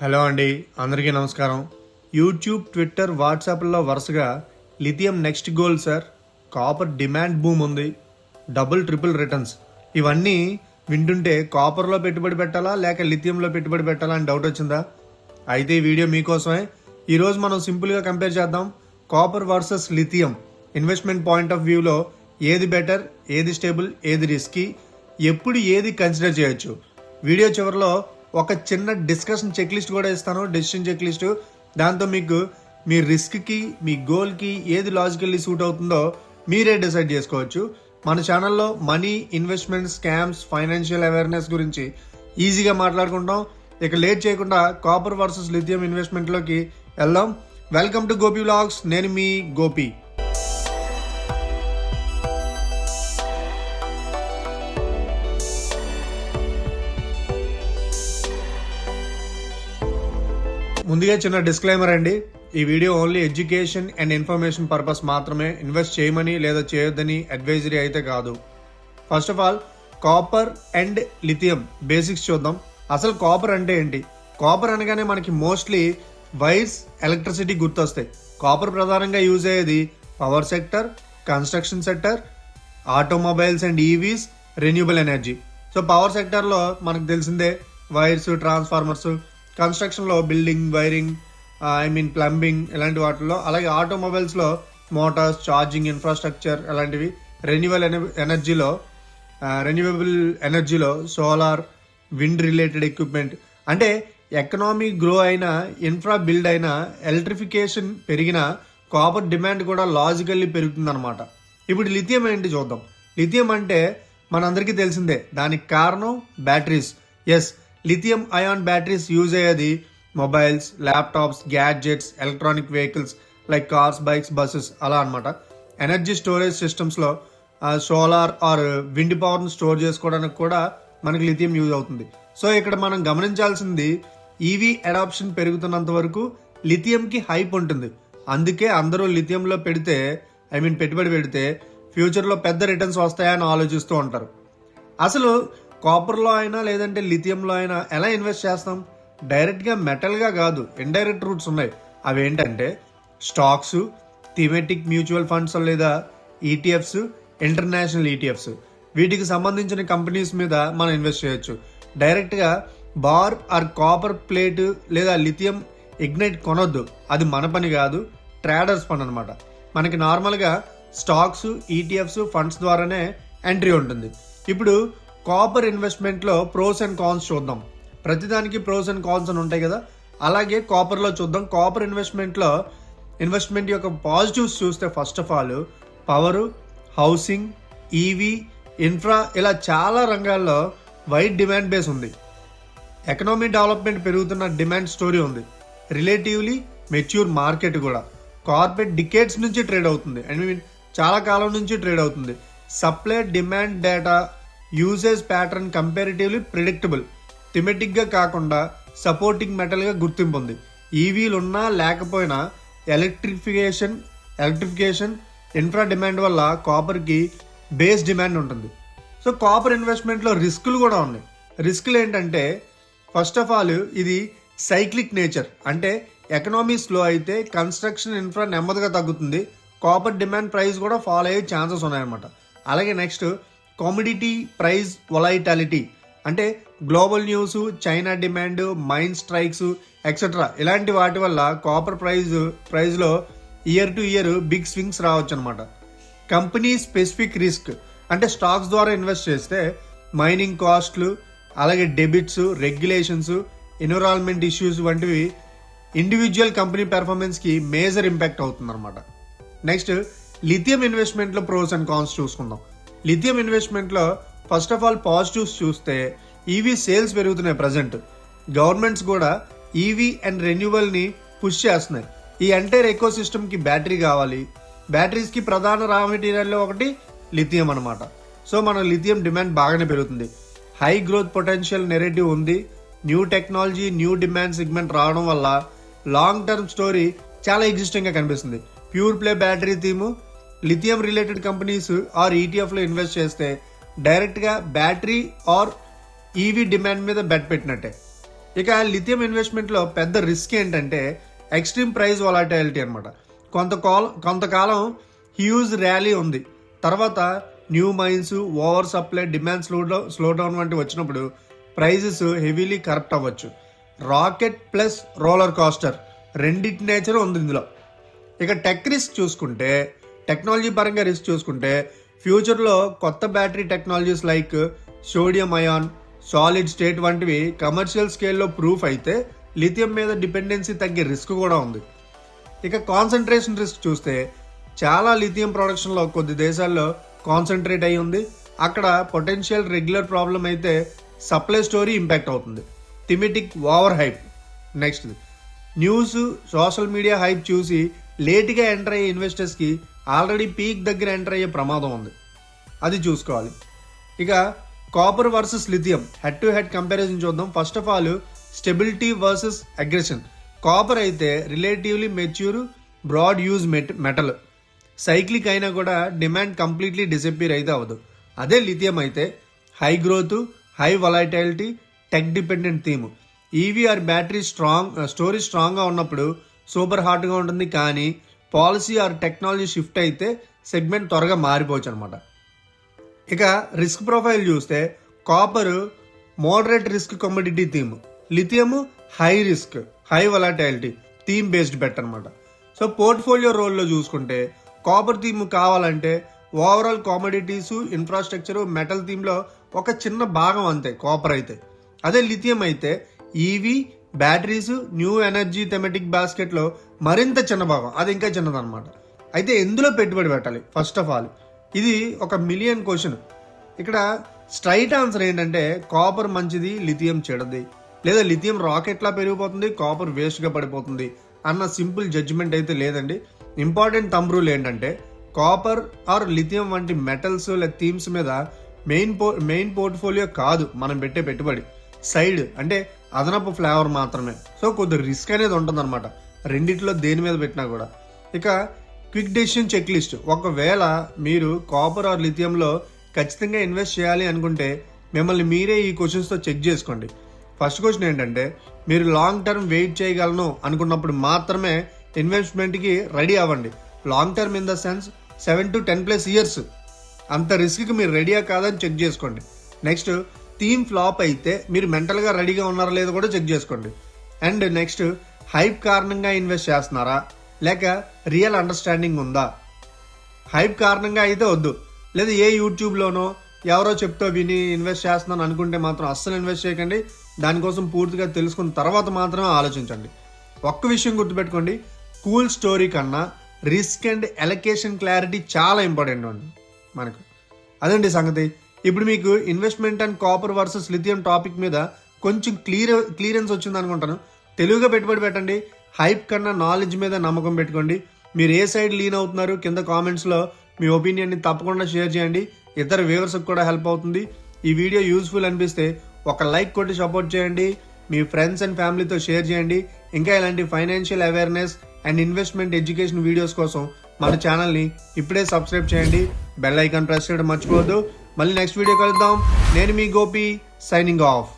Hello అండి అందరికీ నమస్కారం. యూట్యూబ్ ట్విట్టర్ వాట్సాప్లో వరుసగా lithium next goal sir. Copper demand boom ఉంది. Double triple returns. ఇవన్నీ వింటుంటే కాపర్లో పెట్టుబడి పెట్టాలా లేక లిథియంలో పెట్టుబడి పెట్టాలా అని డౌట్ వచ్చిందా? అయితే ఈ వీడియో మీకోసమే. ఈరోజు మనం సింపుల్గా కంపేర్ చేద్దాం. Copper versus lithium. Investment point of వ్యూలో ఏది బెటర్ ఏది స్టేబుల్ ఏది రిస్కీ ఎప్పుడు ఏది కన్సిడర్ చేయొచ్చు? వీడియో చివరిలో ఒక చిన్న డిస్కషన్ చెక్ లిస్ట్ కూడా ఇస్తాను డెసిషన్ చెక్ లిస్ట్ దాంతో మీకు మీ రిస్క్కి మీ గోల్కి ఏది లాజికల్లీ సూట్ అవుతుందో మీరే డిసైడ్ చేసుకోవచ్చు. మన ఛానల్లో money investment scams financial awareness గురించి ఈజీగా మాట్లాడుకుంటాం ఇక లేట్ చేయకుండా కాపర్ వర్సెస్ లిథియం ఇన్వెస్ట్మెంట్లోకి వెళ్దాం. వెల్కమ్ టు గోపి వ్లాగ్స్ నేను మీ గోపి ముందుగా చిన్న డిస్క్లైమర్ అండి. ఈ video only education and information purpose మాత్రమే. ఇన్వెస్ట్ చేయమని లేదా చేయొద్దని అడ్వైజరీ అయితే కాదు. First of all copper and lithium basics చూద్దాం. అసలు కాపర్ అంటే ఏంటి? కాపర్ అనగానే మనకి మోస్ట్లీ వైర్స్ ఎలక్ట్రిసిటీ గుర్తొస్తాయి. కాపర్ ప్రధానంగా యూజ్ అయ్యేది power sector construction sector automobiles and EVs renewable energy so power సెక్టర్లో మనకు తెలిసిందే వైర్స్ ట్రాన్స్ఫార్మర్స్ కన్స్ట్రక్షన్లో building wiring I mean plumbing ఇలాంటి వాటిల్లో అలాగే ఆటోమొబైల్స్లో మోటార్స్ ఛార్జింగ్ ఇన్ఫ్రాస్ట్రక్చర్ అలాంటివి రెన్యూవల్ ఎనర్జీలో రెన్యూవబుల్ ఎనర్జీలో సోలార్ విండ్ రిలేటెడ్ ఎక్విప్మెంట్ అంటే ఎకనామీ గ్రో అయిన ఇన్ఫ్రా బిల్డ్ అయిన ఎలక్ట్రిఫికేషన్ పెరిగిన కాపర్ డిమాండ్ కూడా లాజికల్లీ పెరుగుతుందన్నమాట. ఇప్పుడు లిథియం ఏంటి చూద్దాం. లిథియం అంటే మనందరికీ తెలిసిందే దానికి కారణం batteries yes lithium ion batteries use అయ్యేది mobiles laptops gadgets electronic vehicles like cars bikes buses అలా అనమాట ఎనర్జీ స్టోరేజ్ సిస్టమ్స్లో సోలార్ ఆర్ విండ్ పవర్ని స్టోర్ చేసుకోవడానికి కూడా మనకి లిథియం యూజ్ అవుతుంది. సో ఇక్కడ మనం గమనించాల్సింది ఈవీ అడాప్షన్ పెరుగుతున్నంత వరకు లిథియంకి హైప్ ఉంటుంది. అందుకే అందరూ లిథియంలో పెడితే ఐ మీన్ పెట్టుబడి పెడితే ఫ్యూచర్లో పెద్ద రిటర్న్స్ వస్తాయని ఆలోచిస్తూ ఉంటారు. అసలు కాపర్లో అయినా లేదంటే లిథియంలో అయినా ఎలా ఇన్వెస్ట్ చేస్తాం? డైరెక్ట్గా మెటల్గా కాదు ఇండైరెక్ట్ రూట్స్ ఉన్నాయి. అవి ఏంటంటే స్టాక్స్ థిమెటిక్ మ్యూచువల్ ఫండ్స్ లేదా ఈటీఎఫ్స్ ఇంటర్నేషనల్ ఈటీఎఫ్స్ వీటికి సంబంధించిన కంపెనీస్ మీద మనం ఇన్వెస్ట్ చేయొచ్చు. డైరెక్ట్గా బార్ ఆర్ కాపర్ ప్లేట్ లేదా లిథియం ఇగ్నైట్ కొనొద్దు. అది మన పని కాదు ట్రేడర్స్ పని అనమాట మనకి నార్మల్గా స్టాక్స్ ఈటీఎఫ్స్ ఫండ్స్ ద్వారానే ఎంట్రీ ఉంటుంది. ఇప్పుడు కాపర్ ఇన్వెస్ట్మెంట్లో ప్రోస్ అండ్ కాన్స్ చూద్దాం. ప్రతిదానికి ప్రోస్ అండ్ కాన్స్ అని ఉంటాయి కదా. అలాగే కాపర్లో చూద్దాం. కాపర్ ఇన్వెస్ట్మెంట్లో ఇన్వెస్ట్మెంట్ యొక్క పాజిటివ్స్ చూస్తే first of all power housing EV infra ఇలా చాలా రంగాల్లో వైడ్ డిమాండ్ బేస్ ఉంది. ఎకనామీ డెవలప్మెంట్ పెరుగుతున్న డిమాండ్ స్టోరీ ఉంది. రిలేటివ్లీ మెచ్యూర్ మార్కెట్ కూడా. కార్పొరేట్ డికేట్స్ నుంచి ట్రేడ్ అవుతుంది. ఐ మీన్ చాలా కాలం నుంచి ట్రేడ్ అవుతుంది. Supply demand data usage pattern comparatively predictable థిమెటిక్గా కాకుండా సపోర్టింగ్ మెటల్గా గుర్తింపు ఉంది. ఈవీలు ఉన్నా లేకపోయినా ఎలక్ట్రిఫికేషన్ ఎలక్ట్రిఫికేషన్ ఇన్ఫ్రా డిమాండ్ వల్ల కాపర్కి బేస్ డిమాండ్ ఉంటుంది. సో కాపర్ ఇన్వెస్ట్మెంట్లో రిస్కులు కూడా ఉన్నాయి. రిస్కులు ఏంటంటే ఫస్ట్ ఆఫ్ ఆల్ ఇది సైక్లిక్ నేచర్ అంటే ఎకనామీ స్లో అయితే కన్స్ట్రక్షన్ ఇన్ఫ్రా నెమ్మదిగా తగ్గుతుంది. కాపర్ డిమాండ్ ప్రైస్ కూడా ఫాలో అయ్యే ఛాన్సెస్ ఉన్నాయన్నమాట. అలాగే నెక్స్ట్ కామిడిటీ ప్రైస్ వొలైటాలిటీ అంటే global news China demand mine strikes etcetera ఇలాంటి వాటి వల్ల కాపర్ ప్రైస్ ప్రైస్లో year to year big swings రావచ్చు అనమాట కంపెనీ స్పెసిఫిక్ రిస్క్ అంటే స్టాక్స్ ద్వారా ఇన్వెస్ట్ చేస్తే మైనింగ్ కాస్ట్లు అలాగే డెబిట్స్ రెగ్యులేషన్స్ ఎన్విరాన్మెంట్ ఇష్యూస్ వంటివి ఇండివిజువల్ కంపెనీ పెర్ఫార్మెన్స్కి మేజర్ ఇంపాక్ట్ అవుతుందన్నమాట. నెక్స్ట్ లిథియం ఇన్వెస్ట్మెంట్లో ప్రోస్ అండ్ కాన్స్ చూసుకుందాం. లిథియం ఇన్వెస్ట్మెంట్లో ఫస్ట్ ఆఫ్ ఆల్ పాజిటివ్స్ చూస్తే ఈవీ సేల్స్ పెరుగుతున్నాయి ప్రజెంట్. గవర్నమెంట్స్ కూడా ఈవీ అండ్ రెన్యువల్ని పుష్ చేస్తున్నాయి. ఈ ఎంటైర్ ఎకో సిస్టమ్కి బ్యాటరీ కావాలి. బ్యాటరీస్కి ప్రధాన రా మెటీరియల్లో ఒకటి లిథియం అనమాట సో మన లిథియం డిమాండ్ బాగానే పెరుగుతుంది. హై గ్రోత్ పొటెన్షియల్ నెరేటివ్ ఉంది. New technology new demand segment రావడం వల్ల లాంగ్ టర్మ్ స్టోరీ చాలా ఎగ్జిస్టింగ్గా కనిపిస్తుంది. Pure play battery theme lithium related companies or ఈటీఎఫ్లో invest చేస్తే డైరెక్ట్గా బ్యాటరీ ఆర్ ఈవీ డిమాండ్ మీద బెట్ పెట్టినట్టే. ఇక లిథియం ఇన్వెస్ట్మెంట్లో పెద్ద రిస్క్ ఏంటంటే ఎక్స్ట్రీమ్ ప్రైస్ వాలాటాలిటీ అనమాట కొంత కొంతకాలం హ్యూజ్ ర్యాలీ ఉంది. తర్వాత new mines over supply demand slow slow down వంటి వచ్చినప్పుడు ప్రైజెస్ హెవీలీ కరప్ట్ అవ్వచ్చు. రాకెట్ ప్లస్ రోలర్ కాస్టర్ రెండింటి నేచర్ ఉంది ఇందులో. ఇక టెక్ రిస్క్ చూసుకుంటే టెక్నాలజీ పరంగా రిస్క్ చూసుకుంటే ఫ్యూచర్లో కొత్త battery technologies like sodium ion solid state వంటివి కమర్షియల్ స్కేల్లో ప్రూఫ్ అయితే లిథియం మీద డిపెండెన్సీ తగ్గే రిస్క్ కూడా ఉంది. ఇక కాన్సన్ట్రేషన్ రిస్క్ చూస్తే చాలా లిథియం ప్రొడక్షన్లో కొద్ది దేశాల్లో కాన్సన్ట్రేట్ అయి ఉంది. అక్కడ పొటెన్షియల్ రెగ్యులర్ ప్రాబ్లం అయితే సప్లై స్టోరీ ఇంపాక్ట్ అవుతుంది. Thematic over hype next news social media hype చూసి లేట్గా ఎంటర్ అయ్యే ఇన్వెస్టర్స్కి ఆల్రెడీ పీక్ దగ్గర ఎంటర్ అయ్యే ప్రమాదం ఉంది. అది చూసుకోవాలి. ఇక copper versus lithium head to head comparison చూద్దాం. First of all stability versus aggression. Copper అయితే relatively mature broad use met metal. Cyclic అయినా కూడా డిమాండ్ కంప్లీట్లీ డిసప్పీర్ అయితే అవ్వదు. అదే లిథియం అయితే high growth high volatility tech dependent theme. EV or battery strong story స్ట్రాంగ్గా ఉన్నప్పుడు సూపర్ హాట్గా ఉంటుంది. కానీ పాలసీ ఆర్ టెక్నాలజీ షిఫ్ట్ అయితే సెగ్మెంట్ త్వరగా మారిపోవచ్చు అనమాట ఇక రిస్క్ ప్రొఫైల్ చూస్తే copper moderate risk commodity theme lithium high risk high volatility theme based bet అనమాట సో పోర్ట్ఫోలియో రోల్లో చూసుకుంటే కాపర్ థీమ్ కావాలంటే ఓవరాల్ కామోడిటీస్ ఇన్ఫ్రాస్ట్రక్చర్ మెటల్ థీమ్లో ఒక చిన్న భాగం అంతే కాపర్ అయితే. అదే లిథియం అయితే EV batteries new energy thematic బాస్కెట్లో మరింత చిన్న భాగం అది ఇంకా చిన్నదనమాట అయితే ఎందులో పెట్టుబడి పెట్టాలి? ఫస్ట్ ఆఫ్ ఆల్ ఇది ఒక మిలియన్ క్వశ్చన్ ఇక్కడ స్ట్రైట్ ఆన్సర్ ఏంటంటే కాపర్ మంచిది లిథియం చెడది. లేదా లిథియం రాకెట్లా పెరిగిపోతుంది కాపర్ వేస్ట్గా పడిపోతుంది అన్న సింపుల్ జడ్జిమెంట్ అయితే లేదండి. ఇంపార్టెంట్ థంబ్ రూల్ ఏంటంటే కాపర్ ఆర్ లిథియం వంటి మెటల్స్ లేదా థీమ్స్ మీద మెయిన్ పో మెయిన్ పోర్ట్ఫోలియో కాదు. మనం పెట్టే పెట్టుబడి. సైడ్ అంటే అదనపు ఫ్లేవర్ మాత్రమే. సో కొద్ది రిస్క్ అనేది ఉంటుందన్నమాట. రెండిట్లో దేని మీద పెట్టినా కూడా. ఇక క్విక్ డెసిషన్ చెక్ లిస్ట్ ఒకవేళ మీరు కాపర్ ఆర్ లిథియంలో ఖచ్చితంగా ఇన్వెస్ట్ చేయాలి అనుకుంటే మిమ్మల్ని మీరే ఈ క్వశ్చన్స్తో చెక్ చేసుకోండి. ఫస్ట్ క్వశ్చన్ ఏంటంటే మీరు లాంగ్ టర్మ్ వెయిట్ చేయగలను అనుకున్నప్పుడు మాత్రమే ఇన్వెస్ట్మెంట్కి రెడీ అవ్వండి. Long term in the sense seven to ten plus years. అంత రిస్క్కి మీరు రెడీయా కాదని చెక్ చేసుకోండి. నెక్స్ట్ థీమ్ ఫ్లాప్ అయితే మీరు మెంటల్గా రెడీగా ఉన్నారా లేదో కూడా చెక్ చేసుకోండి. అండ్ నెక్స్ట్ హైప్ కారణంగా ఇన్వెస్ట్ చేస్తున్నారా? లేక రియల్ అండర్స్టాండింగ్ ఉందా? హైప్ కారణంగా అయితే వద్దు. లేదా ఏ యూట్యూబ్లోనో ఎవరో చెప్తో విని ఇన్వెస్ట్ చేస్తున్నాను అనుకుంటే మాత్రం అస్సలు ఇన్వెస్ట్ చేయకండి. దానికోసం పూర్తిగా తెలుసుకున్న తర్వాత మాత్రమే ఆలోచించండి. ఒక్క విషయం గుర్తుపెట్టుకోండి. కూల్ స్టోరీ కన్నా రిస్క్ అండ్ ఎలకేషన్ క్లారిటీ చాలా ఇంపార్టెంట్ అండి మనకు. అదండి సంగతి. ఇప్పుడు మీకు investment and copper versus lithium topic మీద కొంచెం క్లియర్ క్లియరెన్స్ వచ్చింది అనుకుంటాను. తెలుగుగా పెట్టుబడి పెట్టండి. హైప్ కన్నా నాలెడ్జ్ మీద నమ్మకం పెట్టుకోండి. మీరు ఏ సైడ్ లీన్ అవుతున్నారు కింద కామెంట్స్లో మీ ఒపీనియన్ని తప్పకుండా షేర్ చేయండి. ఇతర వ్యూవర్స్కి కూడా హెల్ప్ అవుతుంది. ఈ వీడియో యూస్ఫుల్ అనిపిస్తే ఒక లైక్ కొట్టి సపోర్ట్ చేయండి. మీ ఫ్రెండ్స్ అండ్ ఫ్యామిలీతో షేర్ చేయండి. ఇంకా ఇలాంటి financial awareness and investment education videos కోసం మన ఛానల్ని ఇప్పుడే సబ్స్క్రైబ్ చేయండి. బెల్ ఐకాన్ ప్రెస్ చేయడం మర్చిపోవద్దు. మళ్ళీ నెక్స్ట్ వీడియో కలుద్దాం. నేను మీ గోపి సైనింగ్ ఆఫ్